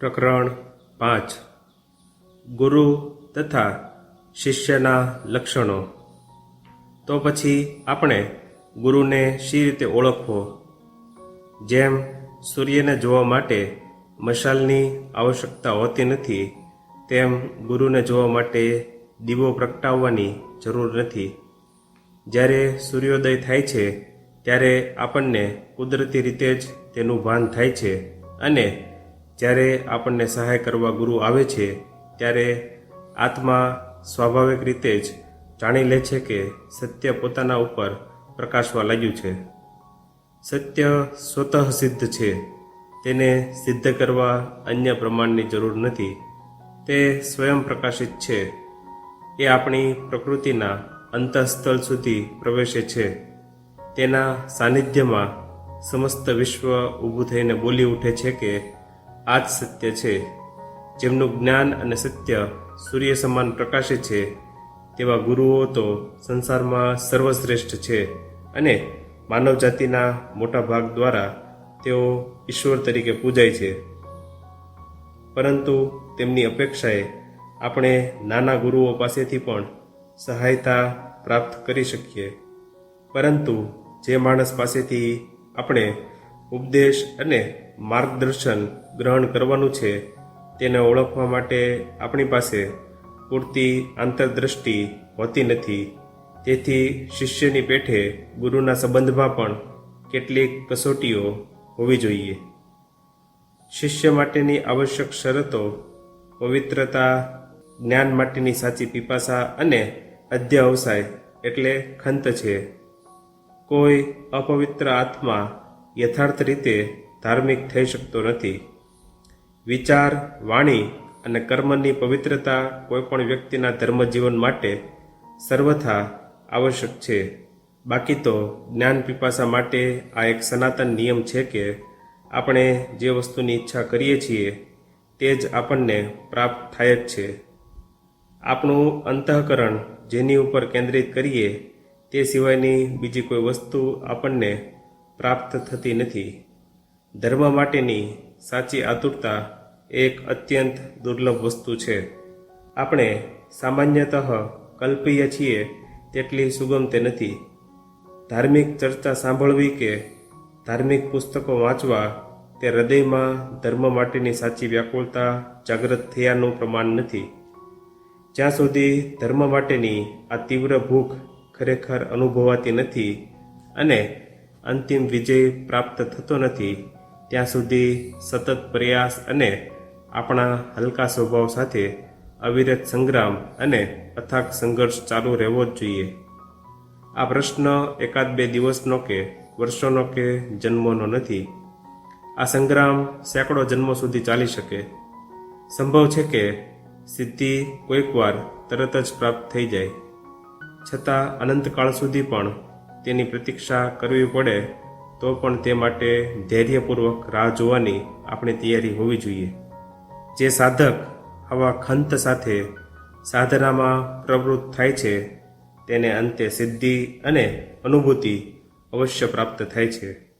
પ્રકરણ પાંચ. ગુરુ તથા શિષ્યના લક્ષણો. તો પછી આપણે ગુરુને શી રીતે ઓળખવો? જેમ સૂર્યને જોવા માટે મશાલની આવશ્યકતા હોતી નથી, તેમ ગુરુને જોવા માટે દીવો પ્રગટાવવાની જરૂર નથી. જ્યારે સૂર્યોદય થાય છે, ત્યારે આપણને કુદરતી રીતે જ તેનું ભાન થાય છે અને જ્યારે આપણને સહાય કરવા ગુરુ આવે છે, ત્યારે આત્મા સ્વાભાવિક રીતે જ જાણી લે છે કે સત્ય પોતાના ઉપર પ્રકાશવા લાગ્યું છે. સત્ય સ્વતઃ સિદ્ધ છે. તેને સિદ્ધ કરવા અન્ય પ્રમાણની જરૂર નથી. તે સ્વયં પ્રકાશિત છે. એ આપણી પ્રકૃતિના અંતઃસ્થળ સુધી પ્રવેશે છે. તેના સાનિધ્યમાં સમસ્ત વિશ્વ ઊભું થઈને બોલી ઉઠે છે કે આ જ સત્ય છે. જેમનું જ્ઞાન અને સત્ય સૂર્ય સમાન પ્રકાશે છે, તેવા ગુરુઓ તો સંસારમાં સર્વશ્રેષ્ઠ છે અને માનવ જાતિના મોટા ભાગ દ્વારા તેઓ ઈશ્વર તરીકે પૂજાય છે. પરંતુ તેમની અપેક્ષાએ આપણે નાના ગુરુઓ પાસેથી પણ સહાયતા પ્રાપ્ત કરી શકીએ. પરંતુ જે માણસ પાસેથી આપણે ઉપદેશ અને માર્ગદર્શન ગ્રહણ કરવાનું છે, તેને ઓળખવા માટે આપણી પાસે પૂરતી આંતરદ્રષ્ટિ હોતી નથી. તેથી શિષ્યની પેઠે ગુરુના સંબંધમાં પણ કેટલીક કસોટીઓ હોવી જોઈએ. શિષ્ય માટેની આવશ્યક શરતો, પવિત્રતા, જ્ઞાન માટેની સાચી પીપાસા અને અધ્યવસાય એટલે ખંત છે. કોઈ અપવિત્ર આત્મા યથાર્થ રીતે ધાર્મિક થઈ શકતો નથી. વિચાર, વાણી અને કર્મની પવિત્રતા કોઈપણ વ્યક્તિના ધર્મજીવન માટે સર્વથા આવશ્યક છે. બાકી તો જ્ઞાન પીપાસા માટે આ એક સનાતન નિયમ છે કે આપણે જે વસ્તુની ઈચ્છા કરીએ છીએ તે જ આપણને પ્રાપ્ત થાય જ છે. આપણું અંતઃકરણ જેની ઉપર કેન્દ્રિત કરીએ તે સિવાયની બીજી કોઈ વસ્તુ આપણને પ્રાપ્ત થતી નથી. ધર્મ માટેની સાચી આતુરતા એક અત્યંત દુર્લભ વસ્તુ છે. આપણે સામાન્યતઃ કલ્પીય છીએ તેટલી સુગમ તે નથી. ધાર્મિક ચર્ચા સાંભળવી કે ધાર્મિક પુસ્તકો વાંચવા તે હૃદયમાં ધર્મ માટેની સાચી વ્યાકુળતા જાગૃત થયાનું પ્રમાણ નથી. જ્યાં સુધી ધર્મ માટેની આ તીવ્ર ભૂખ ખરેખર અનુભવાતી નથી અને અંતિમ વિજય પ્રાપ્ત થતો નથી, ત્યાં સુધી સતત પ્રયાસ અને આપણા હલકા સ્વભાવ સાથે અવિરત સંગ્રામ અને અથાગ સંઘર્ષ ચાલુ રહેવો જ જોઈએ. આ પ્રશ્ન એકાદ બે દિવસનો કે વર્ષોનો કે જન્મોનો નથી. આ સંગ્રામ સેંકડો જન્મો સુધી ચાલી શકે. સંભવ છે કે સિદ્ધિ કોઈકવાર તરત જ પ્રાપ્ત થઈ જાય. છતાં અનંતકાળ સુધી પણ તેની પ્રતીક્ષા કરવી પડે, તો પણ તે માટે ધૈર્યપૂર્વક રાહ જોવાની આપણી તૈયારી હોવી જોઈએ. જે સાધક આવા ખંત સાથે સાધનામાં પ્રવૃત્ત થાય છે, તેને અંતે સિદ્ધિ અને અનુભૂતિ અવશ્ય પ્રાપ્ત થાય છે.